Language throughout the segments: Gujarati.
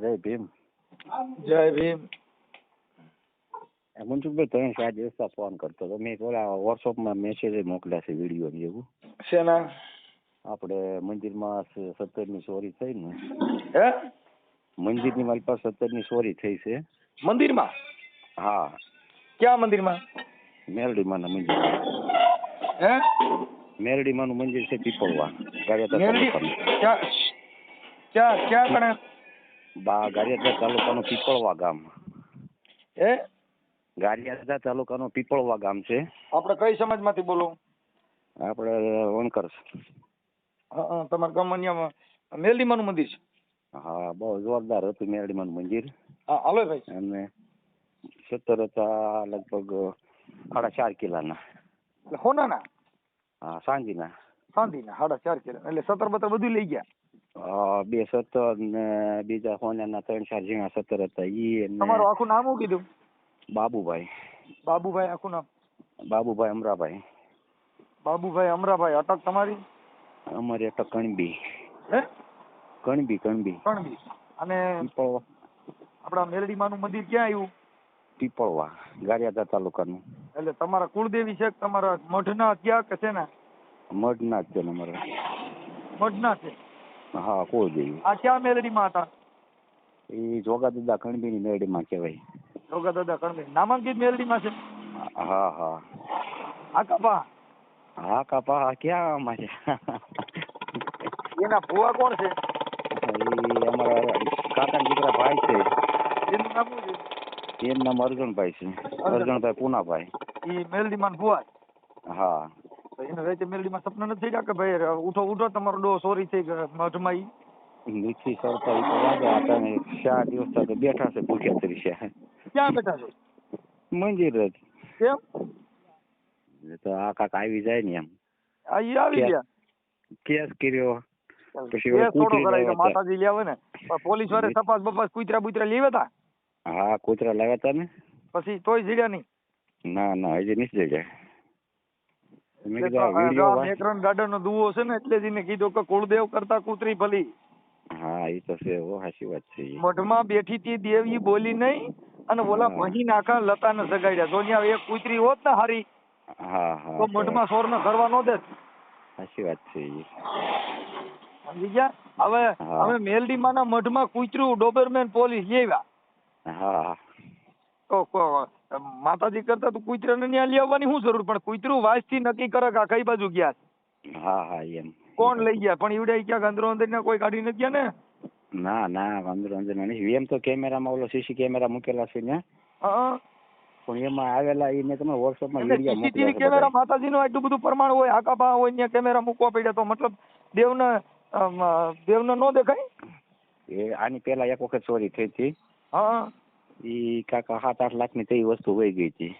જય ભીમ. જય ભીમ. મનસુખભાઈ ત્રણ ચાર દિવસથી ફોન કરતો હતો. મેં થોડા વોટ્સઅપમાં મેસેજ મોકલ્યા છે વીડિયો ને એવું. શેના? આપણે મંદિરમાં સત્તરની ચોરી થઈ ને. હે? મંદિરની મારી પાસે સત્તરની ચોરી થઈ છે. મંદિરમાં? હા. ક્યાં મંદિરમાં? મેરડીમાના મંદિર હે? મેરડીમાનું મંદિર છે પીપળવા. ક્યાં ક્યાં ક્યાં કણે બા ગારિયાતા તાલુકાનું પીપળવા ગામ. એ? ગારિયાતા તાલુકાનો પીપળવા ગામ છે. આપણે કઈ સમાજમાંથી બોલો? આપણે વણકર તમારા ગામમાં અહીંયા મેલડીમાનું મંદિર છે? હા બહુ જોરદાર હતું મેરડીમાનું મંદિર. હા હાલો ભાઈ. અને સત્તર હતા લગભગ સાડા ચાર કિલાના. એટલે હોનાના? હા સાંજીના. સાંજીના સાડા ચાર કિલા એટલે સત્તર બત્તર બધું લઈ ગયા? બે સત્તર ને બીજા સોનાના ત્રણ ચાર ઝીણા સત્તર હતા. ઈ તમારું આખું નામ શું કીધું? બાબુભાઈ. બાબુભાઈ આખું નામ? બાબુભાઈ અમરાભાઈ. બાબુભાઈ અમરાભાઈ અટક તમારી? અમારી અટક કણબી. હે? કણબી કણબી. કણબી. અને આપણા મેલડીમાનું મંદિર ક્યાં આવ્યું પીપળવા ગારિયાદા તાલુકાનું. એટલે તમારા કુળદેવી છે તમારા મઢના ક્યાં કે છે ને મઢના છે ને અમારા. મઢના છે. હા કુળદેવી આ ક્યાં મેલડીમાં હતા? એ જોગાદાદા કણબીની મેળીમાં કહેવાય. જોગા દાદા કણબી નામાંકિત મેલડીમાં છે? હા હા. આ કાપા? હા કાપા ક્યાં અમારે એના ભુવા કોણ છે? એ અમારા કાકાના દીકરા ભાઈ છે. એનું નામ શું છે? એનું નામ અર્જુનભાઈ છે. અર્જુનભાઈ પૂનાભાઈ. એ મેલડીમાં ભુવા હા. એને વેચે મેલડીમાં સપના નથી થયા કે ભાઈ ઉઠો ઉઠો તમારો ડો સોરી થઈ ગયો મઢમાં નીચી સરતા તો વાગે હતા ને ચાર દિવસ તો બેઠા છે ભૂખ્યા તરીકે. ક્યાં બેઠા છો? મંદિર જ. કેમ? તો આ કાક આવી જાય ને એમ. આઈ આવી ગયા? કેસ કર્યો. પછી થોડો કરાય. માતાજી લેવે ને. પોલીસ વાળે તપાસ બપાસ કુતરા બુતરા લેવા હતા હા કૂતરા લાવ્યા હતા ને? પછી તોય જીડ્યા નહીં? ના ના હજી નહીં જાય મેં કીધું આ તો આ વીડિયો આ મેકરન ગાર્ડન નો દુવો છે ને એટલે જ એને કીધું કે કુળદેવ કરતા કૂતરી ભલી. હા એ તો છે હો સાચી વાત છે મઢમાં બેઠી તી દેવી બોલી નહીં અને ઓલા મહી નાખા લતા ને સગાડ્યા એક કૂતરી હોત ને હારી હા હા તો મઢમાં સોર ને કરવા નો દે સાચી વાત છે. સમજી ગયા? હવે. હવે મેલડીમાં ના મઢમાં કૂતરું ડોબરમેન પોલીસ લેવા હા. તો માતાજી કરતા તો કૂતરાને ત્યાં લઈ આવવાની શું જરૂર? પણ કુતરું વાંચથી નક્કી કરે કે કઈ બાજુ ગયા હા હા એમ. કોણ લઈ ગયા? પણ ઈવડે ક્યાંક અંદરો અંદર ને કોઈ કાઢી નથી ગયા ને? ના ના અંદર અંદર નહીં એમ તો કેમેરામાં ઓલો સીસી કેમેરા મૂકેલા છે ને. હા. પણ એમાં આવેલા એ મેં તમને વોટ્સઅપમાં એટલે વીડિયો મોકલ્યા કેમેરા માતાજી માતાજીનું આટલું બધું પ્રમાણ હોય આકાપા હોય ત્યાં કેમેરા મૂકવા પડ્યા તો મતલબ દેવને દેવને નો દેખાય? એ આની પેલા એક વખત ચોરી થઈ હતી. હા. ઈ કાકા સાત આઠ લાખની તે વસ્તુ વહી ગઈ હતી.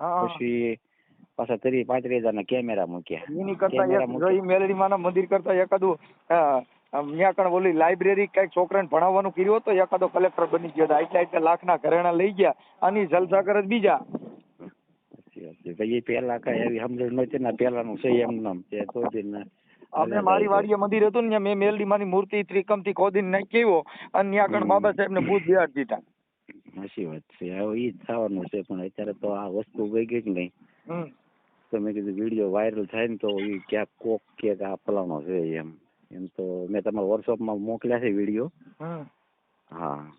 પછી પાછા ત્રીસ પાંત્રીસ હજારના કેમેરા મૂક્યા. એની કરતા મેલડીમાના મંદિર કરતા એકાદું ત્યાં કણ ઓલી લાઇબ્રેરી કંઈક છોકરાને ભણાવવાનું કર્યું હતું તો એકાદો કલેક્ટર બની ગયો હતો આટલા લાખ ના ઘરેણા લઈ ગયા અને જલસા કરે બીજા. ભાઈ પેલા કઈ એવી સમજણ નહોતી ને પેલાનું છે એમ નામ છે તો અમે મારી વાડીએ મંદિર હતું ને મેં મેલડી માની મૂર્તિ ત્રિકમથી ખોદીને નાખી આવ્યો અને ત્યાં કણ બાબા સાહેબ ને ભૂત બિહાર દીધા. સાચી વાત છે હવે ઈ જ થવાનું છે પણ અત્યારે તો આ વસ્તુ વહી ગઈ જ નહીં. તો મેં કીધું વીડિયો વાયરલ થાય ને તો ઈ ક્યાંક કોક કે આ ફલાણો છે એમ. એમ તો મેં તમારા વોટ્સઅપમાં મોકલ્યા છે વીડિયો. હા.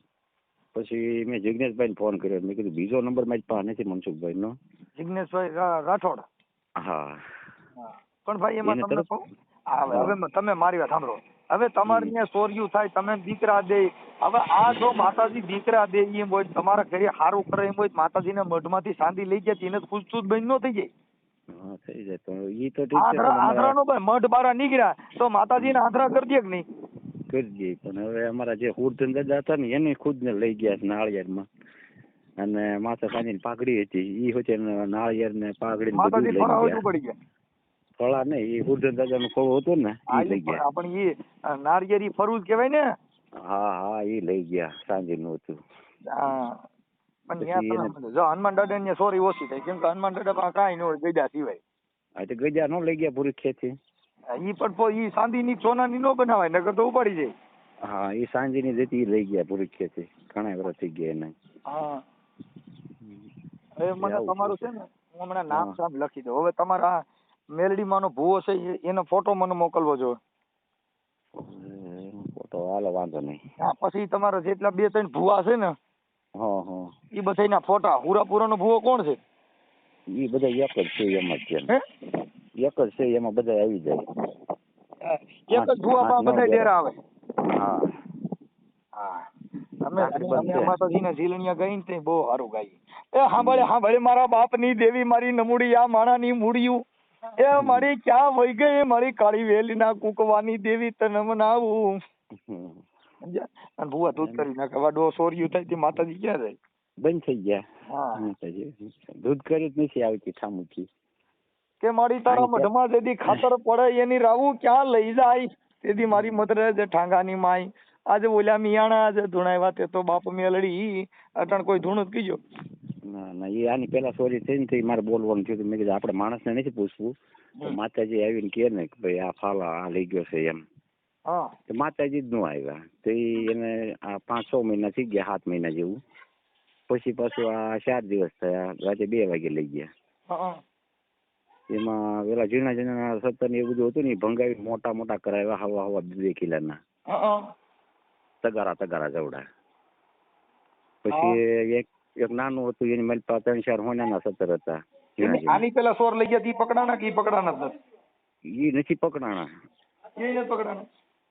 પછી મેં જિજ્ઞેશભાઈને ફોન કર્યો. મેં કીધું બીજો નંબર મારી પાસે નથી મનસુખભાઈનો. જિગ્નેશભાઈ રા- રાઠોડ. હા. પણ ભાઈ એમાં તમને કહું? હવે તમે મારી વાત સાંભળો. હવે તમારે. ત્યાં ચોર્યું થાય તમે દીકરા દે. હવે આ જો માતાજી દીકરા દે એમ હોય તમારા ઘરે સારું કરે એમ હોય માતાજીના મઢમાંથી સાંધી લઈ જાય એને ખુશખુશ બની ન થઈ જાય. થઈ જાય તો ઈ તો ઠીક છે આંધળા પણ ભાઈ મઢ બારા નીકળ્યા તો માતાજીને આંધળા કરી દે કે નહીં? કરી દઈએ પણ હવે અમારા જે હુરધન દાદા હતા ને એને ખુદ ને લઈ ગયા છે નાળિયેરમાં. અને માથા સાંજીની પાઘડી હતી ઈ હોતે નાળિયેર ને પાઘડી માતાજી પડી ગયા. ફળા ને એ હુરધન દાદા નું ફળ હતું ને આ લઈ ગયા. પણ એ નારિયેરી ફરવું કેવાય ને? હા હા એ લઈ ગયા સાંજે નું હતું પણ જો હનુમાન દાદા ને સોરી ઓછી થાય કેમ કે હનુમાન દાદા પાસે કાંઈ ન હોય ગયડા સિવાય. તો ગજા નો લઈ ગયા પૂરી ખેતી? ઈ પણ ઈ સાંધી ની સોના સોનાની નો બનાવાય નકર તો ઉપાડી જાય. હા એ સાંજની જતી ઈ લઈ ગયા પરીક્ષેથી ઘણા વર્ષ થઈ ગયા એને. હા. હવે મને તમારું છે. ને હું હમણાં નામ સામ લખી દઉં. હવે તમારા મેલડીમાંનો ભૂવો છે એનો ફોટો મને મોકલવો જોઈએ. ફોટો હાલો વાંધો નહીં. હા પછી તમારા જેટલા બે ત્રણ ભૂવા છે ને હા હા. એ બધાના ફોટા હુરાપુરાનો ભૂવો કોણ છે? એ બધા એક જ છે એમ જ છે. એક જ છે એમાં બધા આવી જાય. એક જ ભૂવામાં બધા ડેરા આવે. હા. હા. અમે અમે છે. ઝીલણિયા ગઈ ને બહુ સારું ગાઈ એ સાંભળે સાંભળે મારા બાપની દેવી મારી નમૂડી આ માણાની મૂડિયું. એ મારી ક્યાં વહી ગઈ? મારી કાળી વેલી ના કુકવાની દેવી તને મનાવું. અને ભૂવા દૂધ કરી નાખે. વાડો સોર્યું થાય તે માતાજી ક્યાં જાય? બંધ થઈ ગયા. માતાજી. દૂધ કરી જ નથી આવતી ઠામુકી કે મારી તારા આની ત્યાં- મઢમાં જેથી ખાતર પડે એની રાવું ક્યાં લઈ જાય? તેથી મારી મધરે જે ઠાંગાની માય આજે બોલ્યા મિયાણા આજે ધૂણાવ્યા તે તો બાપ મેલડી. અટણ કોઈ ધૂણ જ કીજો. ના ના એ આની પેલા સોરી થઈ ને તો મારે બોલવાનું થયું મેં કીધું આપણે માણસને નથી પૂછવું. તો માતાજી આવીને કહે ને કે ભાઈ આ ફાલા આ લઈ ગયો છે એમ. તો માતાજી જ નો આવ્યા. તો એને આ પાંચ છ મહિના થઈ ગયા સાત મહિના જેવું. પછી પાછું આ ચાર દિવસ થયા રાતે બે વાગે લઈ ગયા. એમાં પેલા ઝીણા ઝીણા સત્તર એવું બધું હતું ને ભંગાવી મોટા મોટા કરાવ્યા હવા હવા બે કિલા ના તગારા તગારા જવડા. પછી એક એક નાનું હતું એની મારી પાસે ત્રણ ચાર હોનાના સત્તર હતા. આની પેલા સોર લઈ ગયા તી પકડાના કે ઈ પકડાના જ નથી ઈ નથી પકડાણા. એ નથી પકડાના?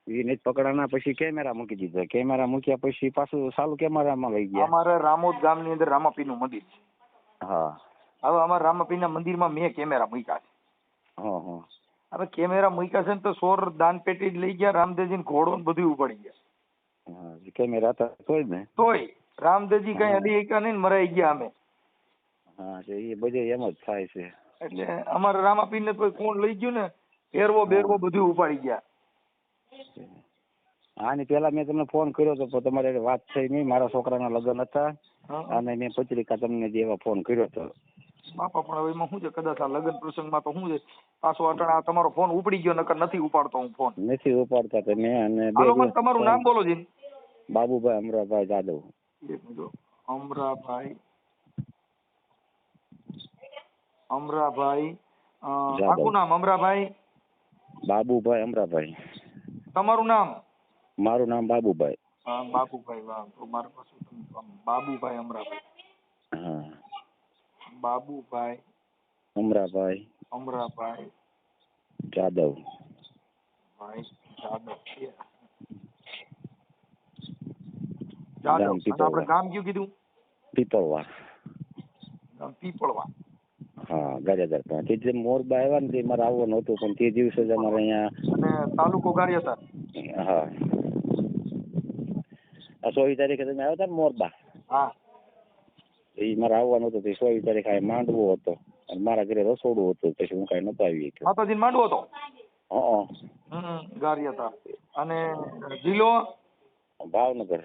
ઈ નથી પકડાણા પછી કેમેરા મૂકી દીધા. કેમેરા મૂક્યા પછી પાછું સાલું કેમેરામાં લઈ ગયા. અમારે રામોદ ગામની અંદર રામાપીનું મંદિર છે. હા. હવે અમારા રામાપીના મંદિરમાં મેં કેમેરા મૂક્યા છે. હા હા. હવે કેમેરા મૂક્યા છે ને તો સોર દાન પેટી જ લઈ ગયા રામદેવજીને ઘોડો ને બધું ઉપાડી ગયા. હા કેમેરા હતા તોય ને? તોય. રામદેવજી કઈ અડી એકા નહીં મરાઈ ગયા અમે. હા તો એ બધે એમ જ થાય છે. એટલે અમારા રામાપીને કોઈ કોણ લઈ ગયું ને ફેરવો બેરવો બધું ઉપાડી ગયા. આની પેલા મેં તમને ફોન કર્યો હતો તમારે વાત થઈ નહીં. મારા છોકરાના લગ્ન હતા અને મેં પત્રિકા તમને દેવા ફોન કર્યો હતો બાપા પણ હવે એમાં શું છે? કદાચ આ લગ્ન પ્રસંગમાં તો શું છે? પાછો અટણ આ તમારો ફોન ઉપડી ગયો નકર નથી ઉપાડતો હું ફોન. નથી ઉપાડતા તમે અને તમારું નામ બોલો જી બાબુભાઈ અમરાભાઈ જાદવ. અમરાભાઈ. અમરાભાઈ આખું નામ અમરાભાઈ? બાબુભાઈ અમરાભાઈ. તમારું નામ? મારું નામ બાબુભાઈ. હા બાબુભાઈ વાહ. તો મારા પાસે બાબુભાઈ અમરાભાઈ. હા. બાબુભાઈ. અમરાભાઈ. અમરાભાઈ. જાદવ. ભાઈ જાદવ. છે. ગામ જાદવ આપણે ગામ કયું કીધું? પીપળવા. પીપળવા. હા ગાજાદર પણ. તે જે મોરબા આવ્યા ને તે મારે આવવાનું હતું પણ તે દિવસે જ અમારે અહીંયા અને તાલુકો ગારિયાધાર હા. આ સોવી તારીખે તમે આવ્યા હતા ને મોરબા? હા. એ મારે આવવાનું હતું તે સોવી તારીખે આ માંડવો હતો. અને મારા ઘરે રસોડું હતું પછી હું કાંઈ નતો આવી ગયો માતાજી માંડવો હતો? હા હતા. અને જિલ્લો? ભાવનગર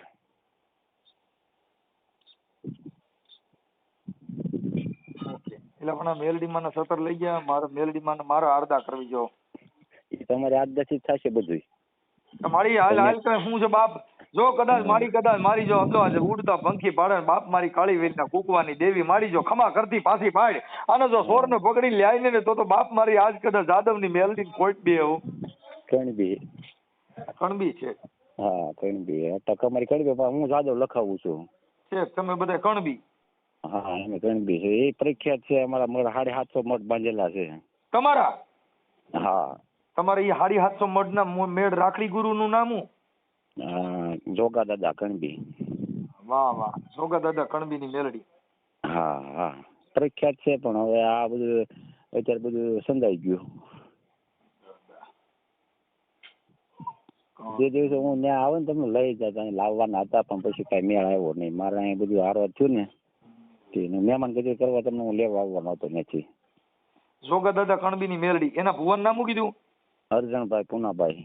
ઓકે એટલે પણ મેલડીમાં સતર લઈ ગયા મારે મેલડીમાં મારે આરદા કરવી જો. એ તમારે આજ દસી થશે બધું મારી હાલ હાલ કઈ હું છે બાપ? જો કદાચ મારી કદાચ મારી જો અમદાવાદ ઉડતા પંખી પાડે બાપ મારી કાળી વેલના કૂકવાની દેવી મારી જો ખમા કરતી પાછી પાડ. અને જો સોર ને પકડી લાઈને ને તો તો બાપ મારી આજ કદાચ જાદવની મેલડી કોઈ બી એવું કણબી. કણબી છે. હા કણબી. ટકા મારી કણબી હું જાદવ લખાવું છું. છે તમે બધા કણબી. હા અમે કણબી છે એ પ્રખ્યાત છે અમારા મઢ સાડે સાતસો મઠ બાંધેલા છે. તમારા? હા. તમારે એ હાડી સાતસો મઢના મેળ રાખડી ગુરુનું નામ હું જોગા દાદા કણબી. વાહ વાહ. જોગા દાદા કણબીની મેલડી. હા હા. પ્રખ્યાત છે પણ હવે આ બધું અત્યારે બધું સંધાઈ ગયું. જે દિવસે હું ત્યાં આવે ને તમને લઈ જતા લાવવાના હતા પણ પછી કઈ મેળ આવ્યો નહીં. મારે અહીં બધું હારવા થયું ને તે મહેમાન ગતિ કરવા તમને હું લેવા આવવાનો હતો નથી જોગા દાદા કણબીની મેલડી એના ભુવન નામ મૂકી દઉં અરજણભાઈ પુનાભાઈ.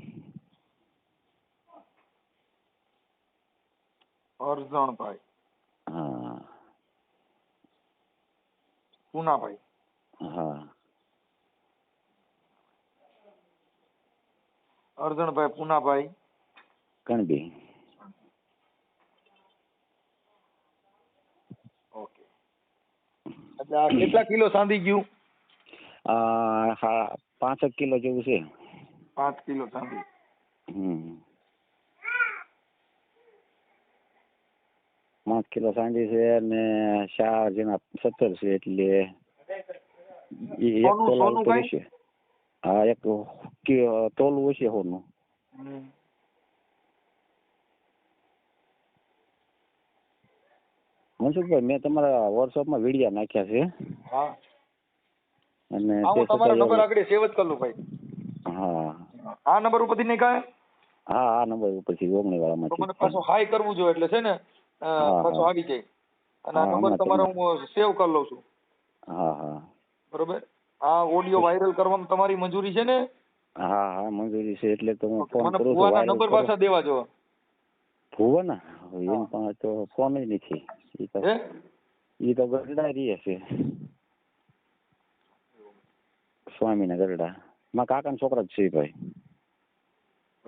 અરજણભાઈ. હા. પૂનાભાઈ. હા. અરજણભાઈ પૂનાભાઈ. કણબી ઓકે એટલે આ કેટલા કિલો સાંધી ગયું? હા પાંચેક કિલો જેવું છે. પાંચ કિલો સાંધી. હમ. પાંચ કિલો સાંધી છે અને ચાર જેના સત્તર છે એટલે એક તોલું ઉપર હા એક તોલું હશે સોનું. મનસુખભાઈ મેં તમારા વોટ્સઅપમાં વીડિયો નાખ્યા છે. હા. અને હું તમારો નંબર આગળ સેવ જ કરું ભાઈ. હા. આ નંબર ઉપરથી નહીં કાંઈ હા આ નંબર ઉપરથી ઓગણી વાળામાં મને પાછો હાઈ કરવું જોઈએ એટલે છે ને પાછો આવી જાય. અને આ નંબર તમારો હું સેવ કરી લઉં છું. હા હા. બરોબર? આ ઓડિયો વાયરલ કરવામાં તમારી મંજૂરી છે ને? હા હા મંજૂરી છે એટલે તમે ફોન મને કરું ભુવાના નંબર પાછા દેવા જો. ભુવાના? એમ પણ તો ફોન નથી એ તો એ તો ગરડા રહે છે સ્વામીના ગરડા માં કાકાના છોકરા જ છે ભાઈ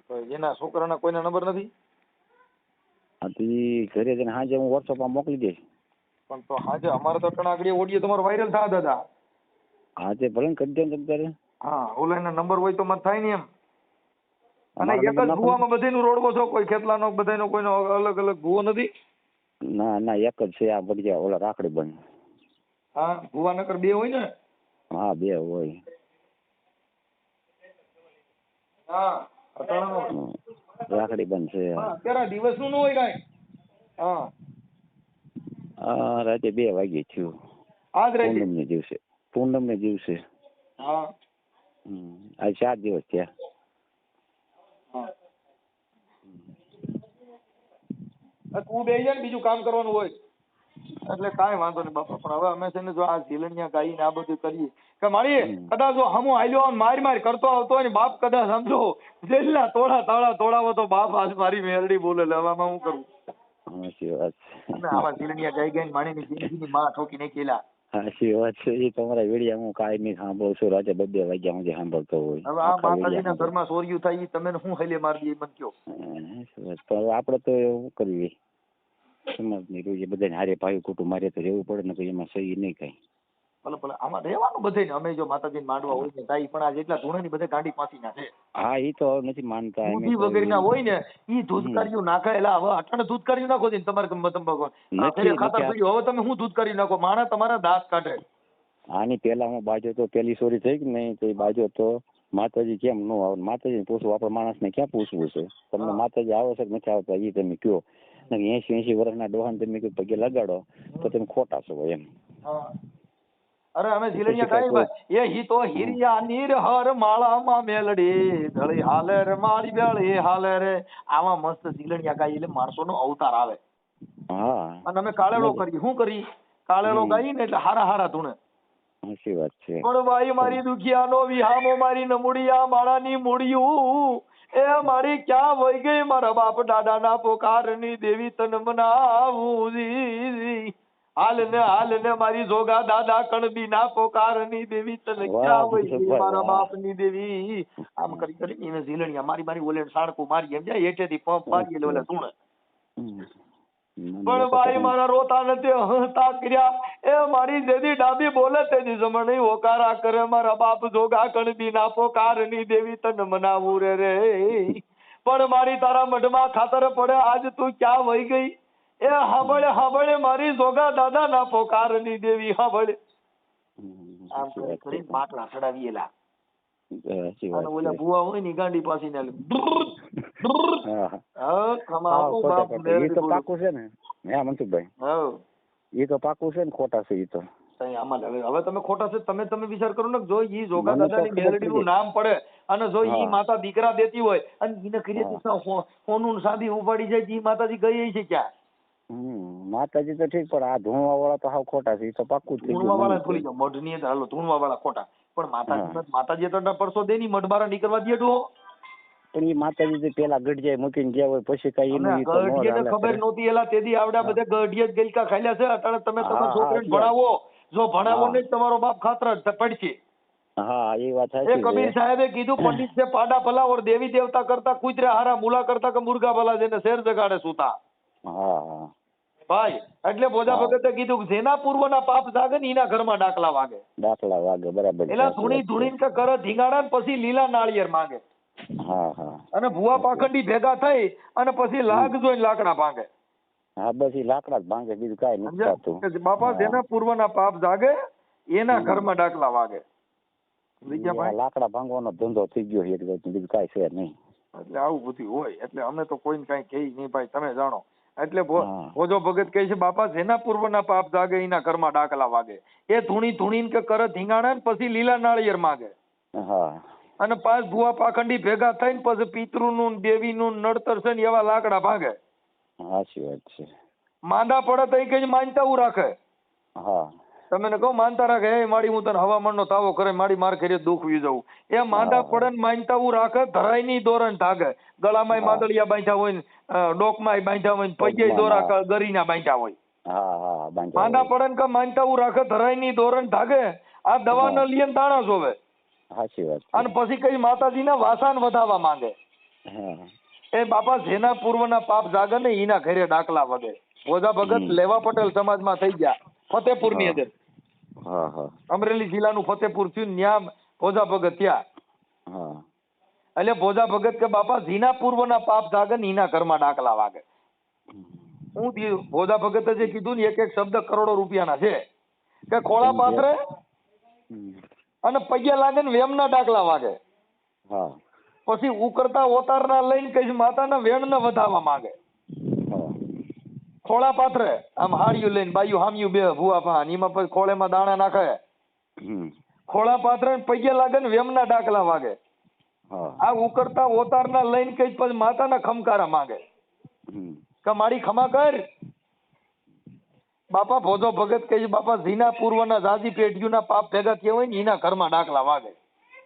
તો એના છોકરાના કોઈના નંબર નથી તો ઘરે જઈને હાજે હું વોટ્સઅપમાં મોકલી દઈશ પણ તો હાજે અમારે તો ટણા આગળ ઓડિયો તમારો વાયરલ થા દાદા હાજે ભલે ને કરી દે ને તમ હા ઓલા નંબર હોય તો મત થાય ને એમ અને એક જ ભૂવામાં ભુવામાં રોડવો છો? કોઈ ખેતલાનો બધાનો કોઈનો અલગ અલગ ભૂવો નથી? ના ના એક જ છે આ બગજા ઓલા રાખડી બંધ. હા ભૂવા નકર બે હોય ને? હા બે હોય. હા. રાખડી હા અત્યારે દિવસનું હોય કાંઈ? હા. રાતે બે વાગે થયું. આજ રાતે? પૂનમ ને દિવસે. પૂનમ ને દિવસે. હા. આ ચાર દિવસ થયા. તું બે જા ને બીજું કામ કરવાનું હોય. એટલે કાંઈ વાંધો નહીં બાપા પણ હવે અમે છે ને જો આ ઝીલનિયા ગાઈ ને આ બધું કરીએ. કે મારી કદાચ જો હમો હોય ને માર મારી કરતો આવતો હોય ને બાપ કદાચ સમજો જેટલા તોડા તાળા તોડાવો તો બાપ આજ મારી મેરડી બોલે હવે આમાં હું કરું? સાચી વાત આવા ઝીલણિયા ગાઈ ગાઈને માણીની જિંદગીની માં ઠોકી નાખેલા સાચી વાત છે. એ તમારા વેડિયા હું કાયમી સાંભળું છું. રાતે બબે વાગ્યા સુધી સાંભળતો હોય. હવે આ માતાજીના ઘરમાં સોર્યું થાય તમે હું હેલે માર દઈએ મને કયો? પણ આપણે તો એવું કરવી? સમાજની રોજ બધાને હારે ભાઈ કુટુંબ મારે તો રહેવું પડે ને તો એમાં સહી નહીં કઈ ભલે ભલે. આમાં રહેવાનું બધે ને. અમે જો માતાજીને માંડવા હોય ને તાઈ પણ આ જેટલા ધૂણે બધે ગાંડી પાસીના છે. હા એ તો નથી માનતા. દૂધી તો હોય ને ઈ ધૂધકારીઓ નાખાયેલા હવે અટાણે ધૂધકારીઓ નાખો છે તમારે ગમે આખરે ખાતર પડ્યું. હવે તમે શું ધૂધકારી નાખો? માણા તમારા દાંત કાઢે. આની પેલા હું બાજો તો પેલી સોરી થઈ કે નહીં તો બાજો તો માતાજી કેમ ન આવે? માતાજી પૂછવું. આપણે માણસને ક્યાં પૂછવું છે? તમને માતાજી આવે છે કે નથી આવતા? એ તમે કયો. એસી એસી વર્ષના ડોહાને તમે કયો પગે લગાડો તો તમે ખોટા છો એમ. અરે અમે ઝીલણિયા ગાય ભાઈ એ હી તો હિરિયા નીર હર માળામાં મેલડી. ધળી હાલે રે માળી બેળી હાલે રે. આમાં મસ્ત ઝીલણિયા ગાય એટલે માણસોનો અવતાર આવે. અને અમે કાળેલો કરી શું કરી? કાળેલો ગાઈ ને એટલે હારા હારા ધૂણે. સાચી વાત છે. પણ ભાઈ મારી દુખિયાનો વિહામો મારી નમુડિયા માળાની મૂડિયું એ મારી ક્યાં વહી ગઈ? મારા બાપ દાદાના પોકારની દેવી તન મનાવું. હાલ ને હાલ ને મારી જોગા દાદા કણબી ના પોકારની દેવી તન ક્યાં વહી મારા. બાપની દેવી? આમ કરી કરી એને ઝીલણિયા મારી મારી ઓલે સાડકું મારી એમ જાય હેઠેથી પંપ મારી એટલે ઓલે સુણે પણ ભાઈ મારા રોતા નથી હતા કર્યા. એ મારી જેદી ડાબી બોલે તેની જમણી ઓકારા કરે. મારા બાપ જોગા કણબી ના પોકારની દેવી તન મનાવું રે રે. પણ મારી તારા મઢમાં ખાતર પડે આજ તું ક્યાં વહી ગઈ? એ હબળે હબળે મારી જોગા દાદા ના પોકારની દેવી હબળે. આમ કરી. માટલા ચડાવીએલા ઓલા ભુવા હોય ને ગાંડી. એ તો. પાકું છે ને હા મનસુખભાઈ એ તો પાકું છે ને ખોટા છે એ તો આમાં હવે હવે તમે ખોટા છે તમે તમે વિચાર કરો ને જો ઈ જોગા દાદાની મેલડીનું નામ પડે અને જો ઈ માતા દીકરા દેતી હોય અને ઈને કરીએ હા. તો ને ચાંદી ઉપાડી જાય ઈ માતાજી ગઈ છે ક્યાં હમ માતાજી તો ઠીક પણ આ ધૂણવા વાળા તો હાવ ખોટા છે એ તો પાક્કું જ થઈ ધૂણવા વાળા ગયું ભૂલી જાઓ મઢની અંદર હાલો ધૂણવા વાળા ખોટા. પણ માતાજી માતાજી તો પરસો દે ની મઢ બારા નીકળવા દે ડો પણ એ માતાજી જે પેલા ગઢિયા મૂકીને ગયા હોય પછી કઈ એનું ઈ તો ન ગઢિયાને હાલે ખબર નહોતી એલા તેથી આવડા બધા ગઢિયા જ ગલકા ખાલ્યા છે અટાણે તમે હા, તમારા હા, છોકરાને એટલે. ભણાવો. જો ભણાવો હા. નહીં તો તમારો બાપ ખાતર જ પડશે. હા એ વાત એ સાચી કબીર છે સાહેબે કીધું પંડિત છે પાડા ભલા ઓર દેવી દેવતા કરતા કુતરે હારા મુલા કરતા કે મુર્ગા ભલા જેને શેર જગાડે સુતા. હા હા. ભાઈ એટલે બોધા ભગતે કીધું કે જેના પૂર્વના પાપ જાગે ને એના ઘરમાં ડાકલા વાગે. ડાકલા વાગે બરાબર એટલે ધૂણી ધૂણીને કે કરે ધીંગાડા પછી લીલા નાળિયેર માંગે. હા હા. અને ભુવા પાખંડી ભેગા થઈ અને પછી લાગ જોઈને લાકડા ભાંગે. હા બસ એ લાકડા જ ભાંગે બીજું કાંઈ નથી થતું. બાપા. જેના પૂર્વના પાપ જાગે એના. ઘરમાં ડાકલા વાગે. લાકડા ભાંગવાનો ધંધો થઈ ગયો એક બીજું કાંઈ છે નહીં. એટલે આવું બધું હોય એટલે અમે તો કોઈને કઈ કહી નહીં ભાઈ તમે જાણો. એટલે. ભોજો ભગત કહે છે બાપા જેના પૂર્વના પાપ જાગે એના ઘરમાં ડાકલા વાગે. એ ધૂણી ધૂણીને કે કરે ધીંગાણે ને પછી લીલા નાળિયેર માગે. અને પાંચ ભુવા પાખંડી ભેગા થઈને પછી પિતૃનું ને દેવીનું ને નડતર છે ને એવા લાકડા ભાગે. સાચી વાત છે. માંદા પડે તો કઈ માનતા રાખે. હા. તમે ને કહો માનતા રાખે એ માડી હું તને હવામાનનો તાવો કરે માડી માર કરી દુઃખ વી જવું એ માંદા પડે ને માનતા હું રાખે ધરાય નહીં દોરણ ધાગે ગળામાં માદળિયા બાંધ્યા હોય ને બાંધ્યા હોય ને પગે દોરા ગરીના બાંધ્યા હોય. હા હા માંદા પડે ને કે માનતા હું રાખે ધરાય નહીં દોરણ ધાગે. આ દવા ન લઈએ ને તાણા જોવે. સાચી વાત અને પછી કઈ માતાજીના વાસાન વધાવવા માંગે. એ બાપા જેના પૂર્વના પાપ જાગે ને એના ઘરે ડાકલા વગે. ભોજા ભગત લેવા પટેલ સમાજમાં થઈ ગયા ફતેપુરની અંદર. હા હા. અમરેલી જિલ્લાનું ફતેપુર થયું ન્યા ભોજા ભગત ત્યાં. હા. એટલે ભોજા ભગત કે બાપા જીના પૂર્વના પાપ થાગે ને એના ઘરમાં ડાકલા વાગે. હું ભોજા ભગતે જે કીધું ને એક એક શબ્દ કરોડો રૂપિયાના છે. કે ખોળા પાથરે અને પગે લાગે ને વેમના ડાકલા વાગે. હા. પછી ઉકરતા ઓતારના લઈને કઈ માતાના વેણને વધાવવા માંગે. ખોળા પાથરે. આમ હાડિયું લઈને બાયું હામ્યું બે ભૂવા પાન એમાં પછી ખોળેમાં દાણા નાખે. ખોળા પાથરે ને પગે લાગે ને વેમના ડાકલા વાગે. આ ઉકરતા ઓતારના લઈને કઈ પછી માતાના ખમકારા માંગે. કે મારી ખમા કર. બાપા ભોજો ભગત કહે છે બાપા ઝીના પૂર્વના જાજી પેઢીઓના પાપ ભેગા થયા હોય ને એના ઘરમાં ડાકલા વાગે.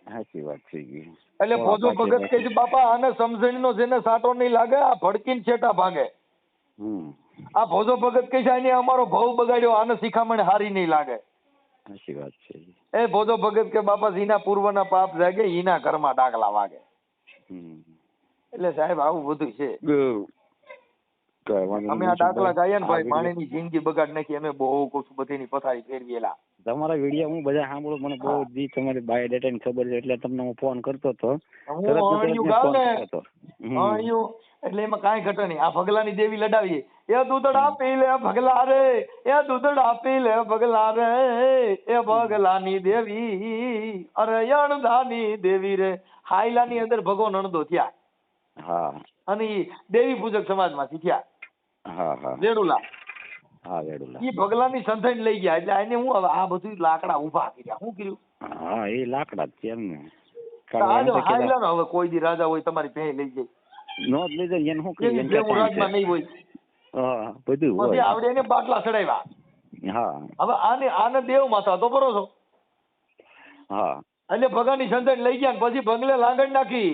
સાચી વાત છે ગઈ એટલે ભોજો ભગત કહે છે બાપા આને સમજણીનો જેને સાટો નહીં લાગે આ ભડકીને છેટા ભાગે. હમ. આ ભોજો ભગત કહે છે આને અમારો ભાવ બગાડ્યો આને શિખામણ હારી નહીં લાગે. સાચી વાત છે એ ભોજો ભગત કે બાપા ઝીના પૂર્વના પાપ જાગે એના ઘરમાં ડાકલા વાગે. એટલે સાહેબ આવું બધું છે. અમે આ ડાકલા ગાયા ને ભાઈ પાણીની જિંદગી બગાડ નાખી અમે બહુ કુછ બધીની પથારી ફેરવેલા. તમારા વીડિયો હું બધા સાંભળું મને બહુ. જી તમારી બાયોડેટા ની ખબર છે એટલે તમને હું ફોન કરતો હતો એટલે એમાં કાંઈ ઘટે નહીં. આ ભગલાની દેવી લડાવીએ. એ દૂધડા પી લે ભગલા રે એ દૂધડા પી લે ભગલા રે એ ભગલાની દેવી અરે અણધાની દેવી રે. હાઈલાની અંદર ભગવાન અણધો થયા. હા. અને દેવી પૂજક સમાજમાંથી થયા. હા હા. ઈ ભગલાની સંથાઈને લઈ ગયા. એટલે એને હું હવે આ બધું લાકડા ઊભા કર્યા. શું કર્યું? હા એ લાકડા જ છે એમ ને તો આ કારણ જો કે કીધા- હાઈલાનો હવે કોઈ દી રાજા હોય તમારી પહે લઈ જાય. નો જ લઈ જાય એને શું એને જેવું રાજમાં નહીં હોય. હા બધું હોય. આવડે એને બાટલા ચડાવ્યા. હા. હવે આને આને દેવ માતા તો કરો છો હા. એટલે ભગાની સંતાન લઈ ગયા પછી બંગલે લાંગણ નાખી.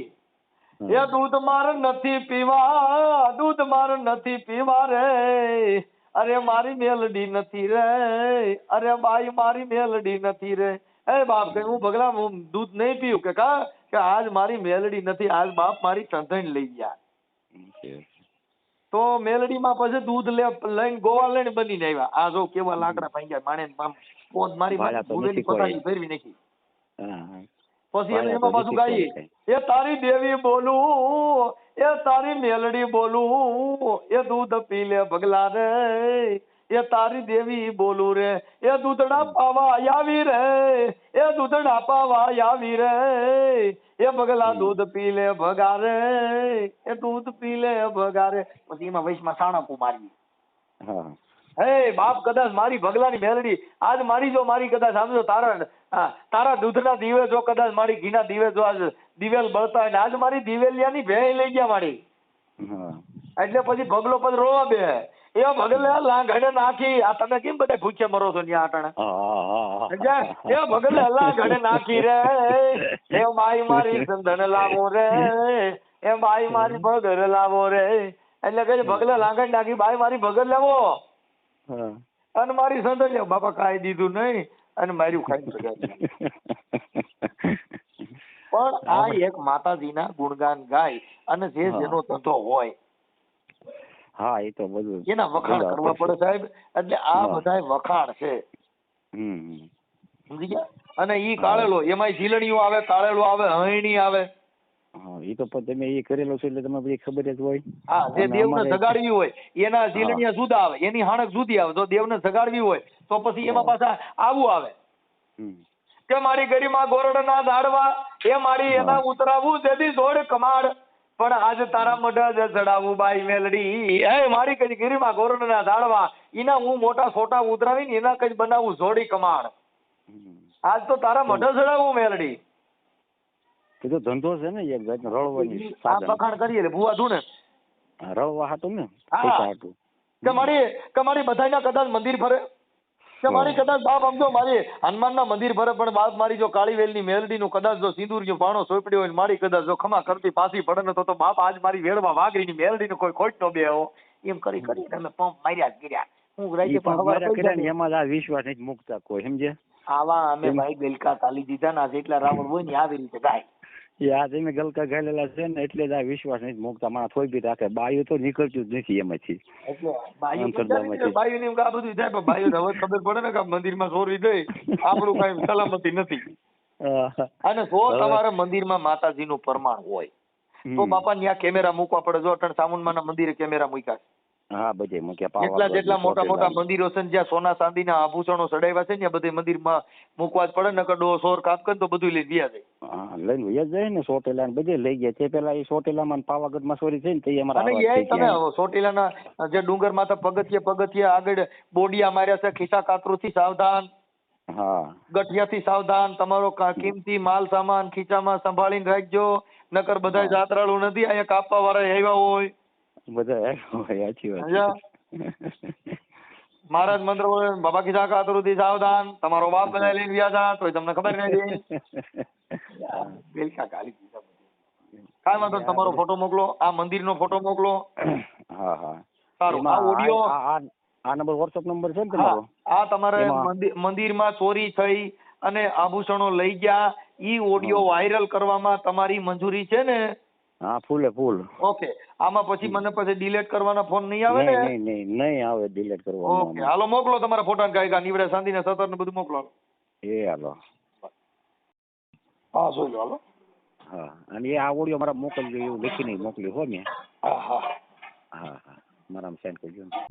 એ દૂધ માર નથી પીવા દૂધ માર નથી પીવા રે. અરે મારી મેલડી નથી રે. અરે બાઈ મારી મેલડી નથી રે. એ બાપ કે હું ભગલા હું દૂધ નહીં પીવું કે કા? કે આજ મારી મેલડી નથી આજ બાપ મારી સંતાન લઈ ગયા. તો મેલડીમાં પછી દૂધ લે લઈને ગોવા લઈને બનીને આવ્યા. આ જો કેવા લાકડા ભાંગ્યા માણે આમ પોત મારી ભૂલેલી. પથારી ફેરવી નાખી. પછી એને એમાં પાછું ગાઈએ એ તારી દેવી બોલું એ તારી મેલડી બોલું એ દૂધ પી લે ભગલા રે. એ તારી દેવી બોલું રે એ દૂધડા પાવા આવી રે એ દૂધડા પાવા આવી રે એ બગલા દૂધ પી લે ભગારે એ દૂધ પી લે ભગારે. પછી એમાં વૈશમાં સાણપું મારી હે. બાપ કદાચ મારી ભગલાની મેલડી આજ મારી જો મારી કદાચ સમજો તારા તારા દૂધના દીવે જો કદાચ મારી ઘીના દીવે જો આજ દિવેલ બળતા હોય આજ મારી દિવેલિયાની ભેળ લઈ ગયા મારી. એટલે પછી ભગલો પછી રોવા બે. એ ભગલે લાંઘડે નાખી. આ તમે કેમ બધા ભૂખે મરો છો ન્યા આટાણે? એ ભગલે લાંઘડે નાખી રે. એ માઈ મારી સંધન લાવો રે. એ બાઈ મારી ભગર લાવો રે. એટલે કે ભગલે લાંઘડ નાખી બાઈ મારી ભગર લાવો. અને મારી સંધન લે બાપા કાઈ દીધું નહીં. અને માર્યું ખાઈ ભગાડી પણ આ એક માતાજીના ગુણગાન ગાય અને જે જેનો ધંધો હોય હા એ તો બધું એના વખાણ કરવા પડે સાહેબ એટલે આ બધા વખાણ છે. સમજી ગયા? અને ઈ કાળેલો એમાં ઝીલણીઓ આવે કાળેલો આવે હયણી આવે. એ તો પણ તમે એ કરેલો છે એટલે તમે બધી ખબર જ હોય. હા જે દેવને સગાડવી હોય એના ઝીલણીયા જુદા આવે એની હાણક જુદી આવે. જો દેવને સગાડવી હોય તો પછી એમાં પાછા આવું આવે. કે મારી ગરીમાં ગોરડના ઝાડવા એ મારી. એના ઉતરાવું જેથી જોડ કમાડ. પણ આજ તારા મોઢા જ ચડાવું બાઈ મેલડી. એ મારી કઈ ગીરીમાં ગોરણના ઝાડવા. એના હું મોટા છોટા ઉતરાવી ને એના કઈ બનાવું જોડી કમાણ. આજ તો તારા મોઢા ચડાવું મેલડી. એ તો ધંધો છે ને એક જાતનો રળવાની આ સાધન. કરીએ એટલે ભૂવા તું ને રળવા હાટું ને હા. પૈસા હાટું. કે મારી કે મારી બધાયના કદાચ મંદિર ફરે. કે મારી કદાચ બાપ સમજો મારી હનુમાનના મંદિર ભરે પણ બાપ મારી જો કાળીવેલની મેલડીનું કદાચ જો સિંદૂર જો પાણો સોંપડ્યો હોય મારી કદાચ જો ખમા કરતી પાછી પડે ને તો તો બાપ આજ મારી વેળમાં વાઘરીની મેલડીનું કોઈ ખોટ નો બેહો એમ કરી કરીને અમે પંપ માર્યા જ કર્યા. હું રાજ્ય. એમાં આ વિશ્વાસ નથી મૂકતા કોઈ સમજે આવા અમે ભાઈ ગલકા તાલી દીધા ના જેટલા રાવણ હોય ને આવી રીતે ગાય એ આ તમે ગલકા ઘાલેલા છે ને એટલે જ આ વિશ્વાસ નથી મૂકતા. મારા થોઈ બી રાખે. બાયું તો નીકળતું જ નથી એમાંથી. એટલે બાયું ને આ બધું થાય પણ બાયું હવે ખબર પડે ને કે મંદિરમાં ચોરી થઈ આપણું કઈ સલામતી નથી. અને જો તમારા મંદિરમાં માતાજીનું પ્રમાણ હોય તો બાપા ત્યાં કેમેરા મૂકવા પડે. જો અટણ સામુંડમાના મંદિરે કેમેરા મૂક્યા છે. હા બધે મૂક્યા. પાવાગઢ, જેટલા મોટા મોટા મંદિરો છે જ્યાં સોના ચાંદીના આભૂષણો સડાવ્યા છે ને ત્યાં બધે મંદિરમાં મૂકવા જ પડે. નકર ડો સોર કાપ કરે તો બધું લઈ ગયા જાય હા લઈને વયા જાય ને સોટેલા ને બધે લઈ ગયા. તે પેલા એ સોટેલામાં ને પાવાગઢમાં સોરી થઈ ને તે અમારા અને એ તમે સોટેલા ના જે ડુંગર માથા પગથિયે પગથિયે આગળ બોડિયા માર્યા છે ખિસ્સા કાતરુથી સાવધાન હા. ગઠિયા થી સાવધાન તમારો કિંમતી માલ સામાન ખીચામાં સંભાળીને રાખજો. નકર બધા. જાત્રાળુ નથી અહીંયા કાપવા વાળા આવ્યા હોય. બધા હોય, સાચી વાત? મહારાજ મંત્ર બોલે બાબા કીધા કાતરુથી સાવધાન તમારો બાપ બધા લઈને ગયા હતા તોય તમને ખબર નથી વેલકા ગાલી દીધા. કાંઈ વાંધો તમારો ફોટો મોકલો આ મંદિરનો ફોટો મોકલો. હા હા. સારું આ ઓડિયો આ- નંબર વોટ્સઅપ નંબર છે ને તમારો? આ તમારે મંદિર- મંદિરમાં ચોરી થઈ અને આભૂષણો લઈ ગયા. ઈ ઓડિયો વાયરલ કરવામાં તમારી મંજૂરી છે ને? હા ફૂલે ફૂલ. ઓકે. આમાં પછી મને પછી ડિલેટ કરવાના ફોન નહીં આવે ને? નહીં નહીં નહીં આવે ડિલેટ કરવાનો ઓકે હાલો મોકલો તમારા ફોટા ગાયકા નીવડે શાંતિ ને સતર ને બધું મોકલો. એ હાલો. હા જોઈ લો હાલો. હા અને એ આ ઓડિયો મારા મોકલજો એવું લખીને મોકલ્યું હો મેં. હા હા. હા હા. મારામાં સેન્ડ કરજો ને.